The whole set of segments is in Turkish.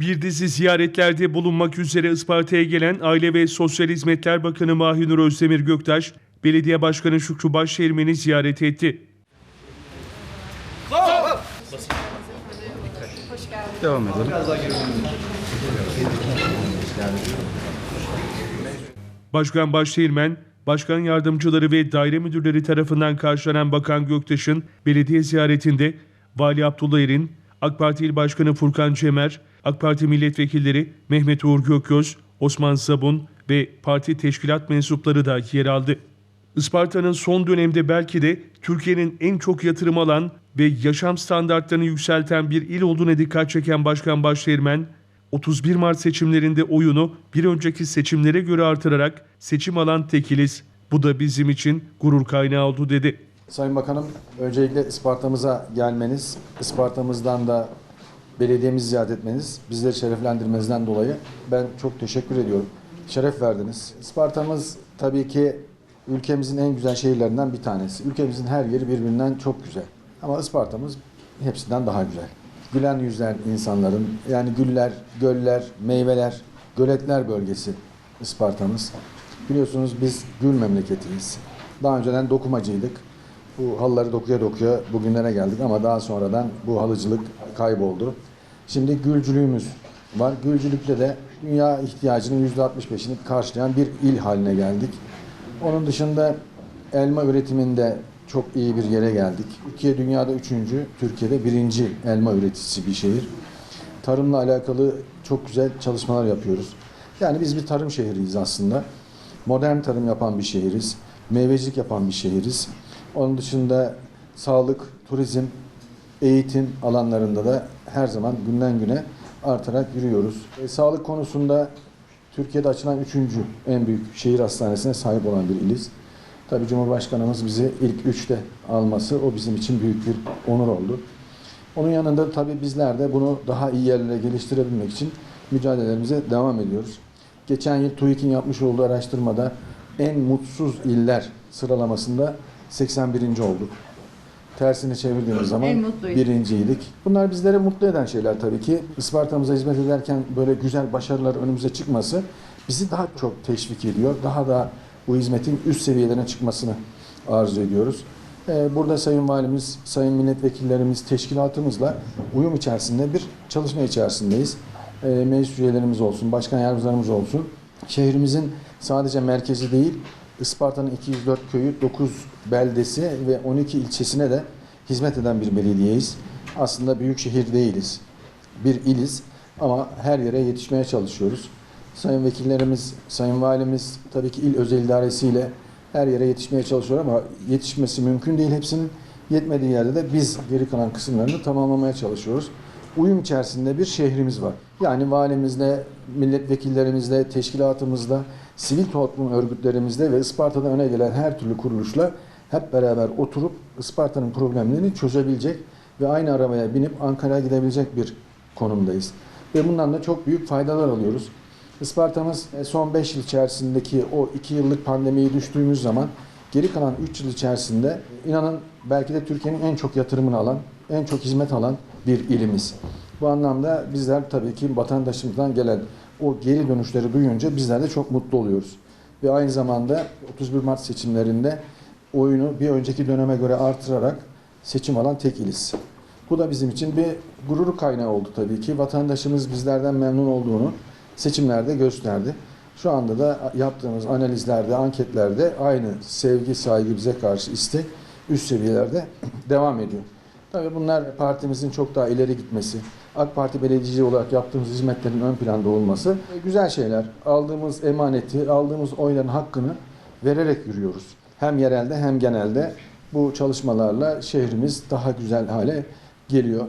Bir dizi ziyaretlerde bulunmak üzere Isparta'ya gelen Aile ve Sosyal Hizmetler Bakanı Mahinur Özdemir Göktaş, Belediye Başkanı Şükrü Başşehirmen'i ziyaret etti. Devam edelim. Başkan Başşehirmen, başkan yardımcıları ve daire müdürleri tarafından karşılanan Bakan Göktaş'ın belediye ziyaretinde Vali Abdullah Erin, AK Parti İl Başkanı Furkan Cemer, AK Parti milletvekilleri Mehmet Uğur Gökgöz, Osman Sabun ve parti teşkilat mensupları da yer aldı. Isparta'nın son dönemde belki de Türkiye'nin en çok yatırım alan ve yaşam standartlarını yükselten bir il olduğuna dikkat çeken Başkan Başşehirmen, 31 Mart seçimlerinde oyunu bir önceki seçimlere göre artırarak seçim alan tekiliz. Bu da bizim için gurur kaynağı oldu dedi. Sayın Bakanım, öncelikle Isparta'mıza gelmeniz, Isparta'mızdan da belediyemizi ziyaret etmeniz, bizleri şereflendirmenizden dolayı ben çok teşekkür ediyorum. Şeref verdiniz. Isparta'mız tabii ki ülkemizin en güzel şehirlerinden bir tanesi. Ülkemizin her yeri birbirinden çok güzel. Ama Isparta'mız hepsinden daha güzel. Gülen yüzler insanların, yani güller, göller, meyveler, göletler bölgesi Isparta'mız. Biliyorsunuz biz gül memleketiyiz. Daha önceden dokumacıydık. Bu halıları dokuya dokuya bugünlere geldik ama daha sonradan bu halıcılık kayboldu. Şimdi gülcülüğümüz var. Gülcülükle de dünya ihtiyacının %65'ini karşılayan bir il haline geldik. Onun dışında elma üretiminde çok iyi bir yere geldik. Türkiye dünyada üçüncü, Türkiye'de birinci elma üreticisi bir şehir. Tarımla alakalı çok güzel çalışmalar yapıyoruz. Yani biz bir tarım şehriyiz aslında. Modern tarım yapan bir şehiriz. Meyvecilik yapan bir şehiriz. Onun dışında sağlık, turizm, eğitim alanlarında da her zaman günden güne artarak yürüyoruz. E, sağlık konusunda Türkiye'de açılan üçüncü en büyük şehir hastanesine sahip olan bir iliz. Tabii Cumhurbaşkanımız bizi ilk üçte alması o bizim için büyük bir onur oldu. Onun yanında tabii bizler de bunu daha iyi yerlere geliştirebilmek için mücadelelerimize devam ediyoruz. Geçen yıl TÜİK'in yapmış olduğu araştırmada en mutsuz iller sıralamasında 81. olduk. Tersini çevirdiğimiz zaman birinciydik. Bunlar bizleri mutlu eden şeyler tabii ki. Isparta'mıza hizmet ederken böyle güzel başarılar önümüze çıkması bizi daha çok teşvik ediyor. Daha da bu hizmetin üst seviyelerine çıkmasını arzu ediyoruz. Ee, Burada Sayın Valimiz, Sayın Milletvekillerimiz, teşkilatımızla uyum içerisinde bir çalışma içerisindeyiz. Ee, Meclis üyelerimiz olsun, başkan yardımcılarımız olsun. Şehrimizin sadece merkezi değil, Isparta'nın 204 köyü, 9 beldesi ve 12 ilçesine de hizmet eden bir belediyeyiz. Aslında büyük şehir değiliz. Bir iliz ama her yere yetişmeye çalışıyoruz. Sayın vekillerimiz, sayın valimiz tabii ki il özel idaresiyle her yere yetişmeye çalışıyor ama yetişmesi mümkün değil hepsinin. Yetmediği yerde de biz geri kalan kısımlarını tamamlamaya çalışıyoruz. Uyum içerisinde bir şehrimiz var. Yani valimizle, milletvekillerimizle, teşkilatımızla, sivil toplum örgütlerimizle ve Isparta'da öne gelen her türlü kuruluşla hep beraber oturup Isparta'nın problemlerini çözebilecek ve aynı arabaya binip Ankara'ya gidebilecek bir konumdayız. Ve bundan da çok büyük faydalar alıyoruz. Isparta'mız e, son 5 yıl içerisindeki o 2 yıllık pandemiyi düştüğümüz zaman geri kalan 3 yıl içerisinde inanın belki de Türkiye'nin en çok yatırımını alan, en çok hizmet alan bir ilimiz. Bu anlamda bizler tabii ki vatandaşımızdan gelen o geri dönüşleri duyunca bizler de çok mutlu oluyoruz. Ve aynı zamanda 31 Mart seçimlerinde oyunu bir önceki döneme göre artırarak seçim alan tek iliz. Bu da bizim için bir gurur kaynağı oldu tabii ki. Vatandaşımız bizlerden memnun olduğunu seçimlerde gösterdi. Şu anda da yaptığımız analizlerde, anketlerde aynı sevgi, saygı bize karşı istek üst seviyelerde devam ediyor. Tabii bunlar partimizin çok daha ileri gitmesi, AK Parti belediyeci olarak yaptığımız hizmetlerin ön planda olması e, güzel şeyler. Aldığımız emaneti, aldığımız oyların hakkını vererek yürüyoruz. Hem yerelde hem genelde bu çalışmalarla şehrimiz daha güzel hale geliyor.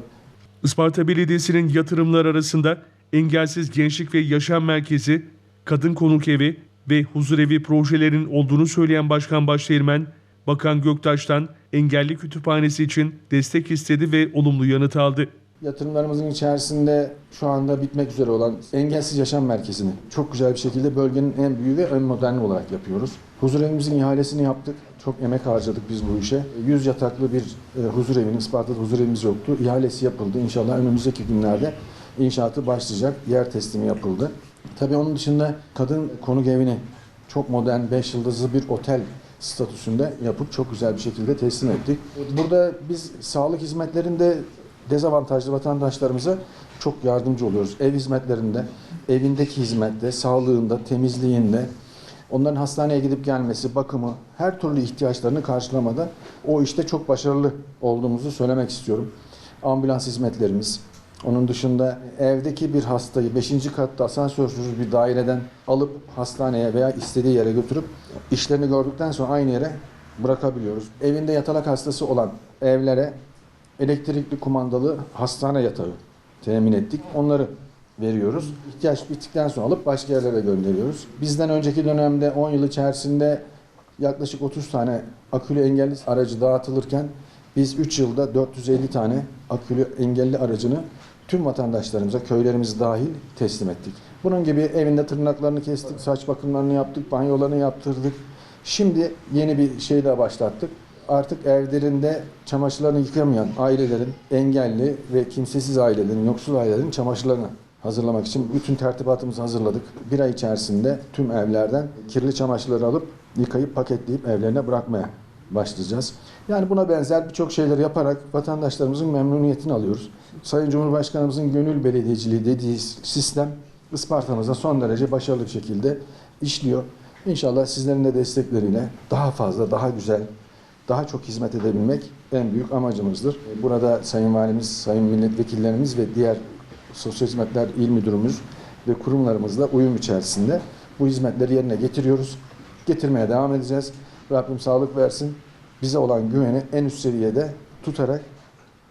Isparta Belediyesi'nin yatırımlar arasında engelsiz gençlik ve yaşam merkezi, kadın konuk evi ve huzurevi projelerin olduğunu söyleyen Başkan Başşehirmen, Bakan Göktaş'tan engelli kütüphanesi için destek istedi ve olumlu yanıt aldı. Yatırımlarımızın içerisinde şu anda bitmek üzere olan Engelsiz Yaşam Merkezi'ni çok güzel bir şekilde bölgenin en büyüğü ve en moderni olarak yapıyoruz. Huzur evimizin ihalesini yaptık. Çok emek harcadık biz bu işe. 100 yataklı bir e, huzur evinin, Isparta'da huzur evimiz yoktu. İhalesi yapıldı. İnşallah önümüzdeki günlerde inşaatı başlayacak. Yer teslimi yapıldı. Tabii onun dışında kadın konuk evini çok modern 5 yıldızlı bir otel statüsünde yapıp çok güzel bir şekilde teslim ettik. Burada biz sağlık hizmetlerinde dezavantajlı vatandaşlarımıza çok yardımcı oluyoruz. Ev hizmetlerinde, evindeki hizmette, sağlığında, temizliğinde, onların hastaneye gidip gelmesi, bakımı, her türlü ihtiyaçlarını karşılamada o işte çok başarılı olduğumuzu söylemek istiyorum. Ambulans hizmetlerimiz, onun dışında evdeki bir hastayı 5. katta asansörsüz bir daireden alıp hastaneye veya istediği yere götürüp işlerini gördükten sonra aynı yere bırakabiliyoruz. Evinde yatalak hastası olan evlere elektrikli kumandalı hastane yatağı temin ettik. Onları veriyoruz. İhtiyaç bittikten sonra alıp başka yerlere gönderiyoruz. Bizden önceki dönemde 10 yıl içerisinde yaklaşık 30 tane akülü engelli aracı dağıtılırken biz 3 yılda 450 tane akülü engelli aracını tüm vatandaşlarımıza, köylerimiz dahil teslim ettik. Bunun gibi evinde tırnaklarını kestik, saç bakımlarını yaptık, banyolarını yaptırdık. Şimdi yeni bir şey daha başlattık. Artık evlerinde çamaşırlarını yıkamayan ailelerin, engelli ve kimsesiz ailelerin, yoksul ailelerin çamaşırlarını hazırlamak için bütün tertibatımızı hazırladık. Bir ay içerisinde tüm evlerden kirli çamaşırları alıp yıkayıp paketleyip evlerine bırakmaya başlayacağız. Yani buna benzer birçok şeyler yaparak vatandaşlarımızın memnuniyetini alıyoruz. Sayın Cumhurbaşkanımızın gönül belediyeciliği dediği sistem Isparta'mızda son derece başarılı bir şekilde işliyor. İnşallah sizlerin de destekleriyle daha fazla, daha güzel, daha çok hizmet edebilmek en büyük amacımızdır. Burada Sayın Valimiz, Sayın Milletvekillerimiz ve diğer Sosyal Hizmetler İl Müdürümüz ve kurumlarımızla uyum içerisinde bu hizmetleri yerine getiriyoruz. Getirmeye devam edeceğiz. Rabbim sağlık versin. Bize olan güveni en üst seviyede tutarak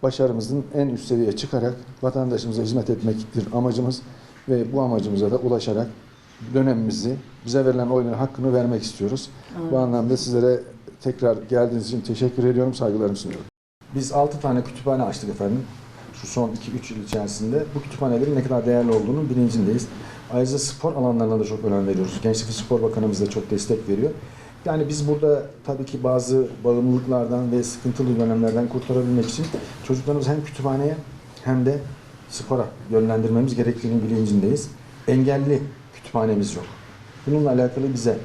başarımızın en üst seviyeye çıkarak vatandaşımıza hizmet etmektir amacımız ve bu amacımıza da ulaşarak dönemimizi bize verilen oyların hakkını vermek istiyoruz. Bu anlamda sizlere tekrar geldiğiniz için teşekkür ediyorum, saygılarımı sunuyorum. Biz 6 tane kütüphane açtık efendim. Şu son 2-3 yıl içerisinde bu kütüphanelerin ne kadar değerli olduğunun bilincindeyiz. Ayrıca spor alanlarına da çok önem veriyoruz. Gençlik ve Spor Bakanımız da çok destek veriyor. Yani biz burada tabii ki bazı bağımlılıklardan ve sıkıntılı dönemlerden kurtarabilmek için çocuklarımızı hem kütüphaneye hem de spora yönlendirmemiz gerektiğinin bilincindeyiz. Engelli kütüphanemiz yok. Bununla alakalı bize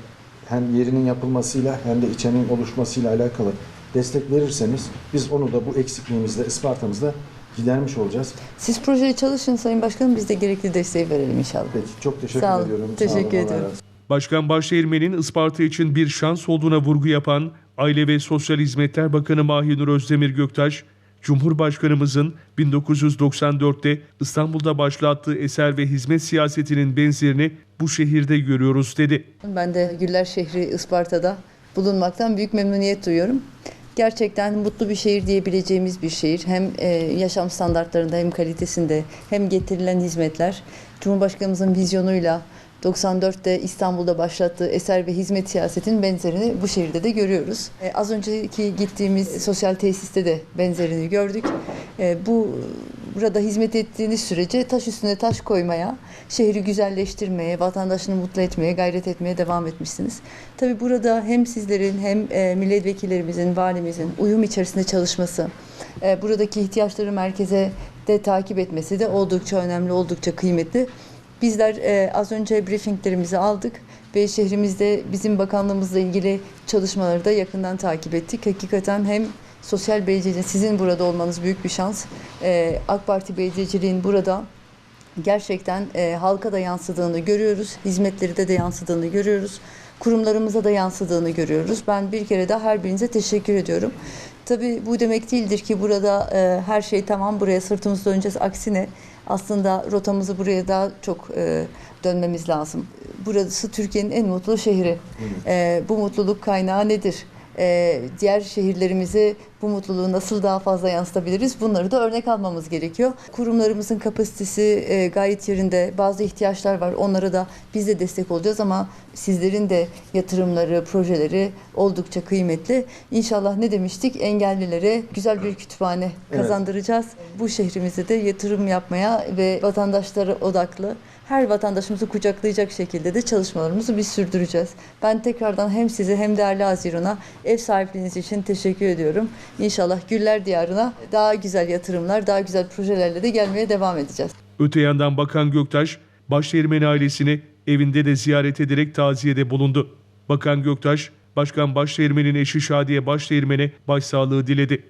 hem yerinin yapılmasıyla hem de içerinin oluşmasıyla alakalı destek verirseniz biz onu da bu eksikliğimizde, Isparta'mızda gidermiş olacağız. Siz projede çalışın Sayın Başkanım biz de gerekli desteği verelim inşallah. Peki çok teşekkür Sağ olun, ediyorum. teşekkür olun, Allah ediyorum. Başkan Başdeğirmen'in Isparta için bir şans olduğuna vurgu yapan Aile ve Sosyal Hizmetler Bakanı Mahinur Özdemir Göktaş, Cumhurbaşkanımızın 1994'te İstanbul'da başlattığı eser ve hizmet siyasetinin benzerini bu şehirde görüyoruz dedi. Ben de Güller şehri Isparta'da bulunmaktan büyük memnuniyet duyuyorum. Gerçekten mutlu bir şehir diyebileceğimiz bir şehir. Hem e, yaşam standartlarında hem kalitesinde hem getirilen hizmetler Cumhurbaşkanımızın vizyonuyla 94'te İstanbul'da başlattığı eser ve hizmet siyasetinin benzerini bu şehirde de görüyoruz. E, az önceki gittiğimiz sosyal tesiste de benzerini gördük. E, bu burada hizmet ettiğiniz sürece taş üstüne taş koymaya, şehri güzelleştirmeye, vatandaşını mutlu etmeye, gayret etmeye devam etmişsiniz. Tabii burada hem sizlerin hem e, milletvekillerimizin, valimizin uyum içerisinde çalışması, e, buradaki ihtiyaçları merkeze de takip etmesi de oldukça önemli, oldukça kıymetli. Bizler e, az önce briefinglerimizi aldık ve şehrimizde bizim bakanlığımızla ilgili çalışmaları da yakından takip ettik. Hakikaten hem sosyal belediyeciliğin sizin burada olmanız büyük bir şans. E, AK Parti belediyeciliğin burada gerçekten e, halka da yansıdığını görüyoruz. Hizmetleri de de yansıdığını görüyoruz. Kurumlarımıza da yansıdığını görüyoruz. Ben bir kere daha her birinize teşekkür ediyorum. Tabii bu demek değildir ki burada e, her şey tamam buraya sırtımızı döneceğiz. Aksine aslında rotamızı buraya daha çok e, dönmemiz lazım. Burası Türkiye'nin en mutlu şehri. E, bu mutluluk kaynağı nedir? E, diğer şehirlerimizi bu mutluluğu nasıl daha fazla yansıtabiliriz? Bunları da örnek almamız gerekiyor. Kurumlarımızın kapasitesi e, gayet yerinde. Bazı ihtiyaçlar var. Onlara da biz de destek olacağız ama sizlerin de yatırımları, projeleri oldukça kıymetli. İnşallah ne demiştik? Engellilere güzel bir kütüphane Evet. kazandıracağız. Bu şehrimize de yatırım yapmaya ve vatandaşlara odaklı her vatandaşımızı kucaklayacak şekilde de çalışmalarımızı biz sürdüreceğiz. Ben tekrardan hem size hem değerli Haziran'a ev sahipliğiniz için teşekkür ediyorum. İnşallah Güller Diyarı'na daha güzel yatırımlar, daha güzel projelerle de gelmeye devam edeceğiz. Öte yandan Bakan Göktaş, Başdeğirmen ailesini evinde de ziyaret ederek taziyede bulundu. Bakan Göktaş, Başkan Başdeğirmen'in eşi Şadiye Başdeğirmen'e başsağlığı diledi.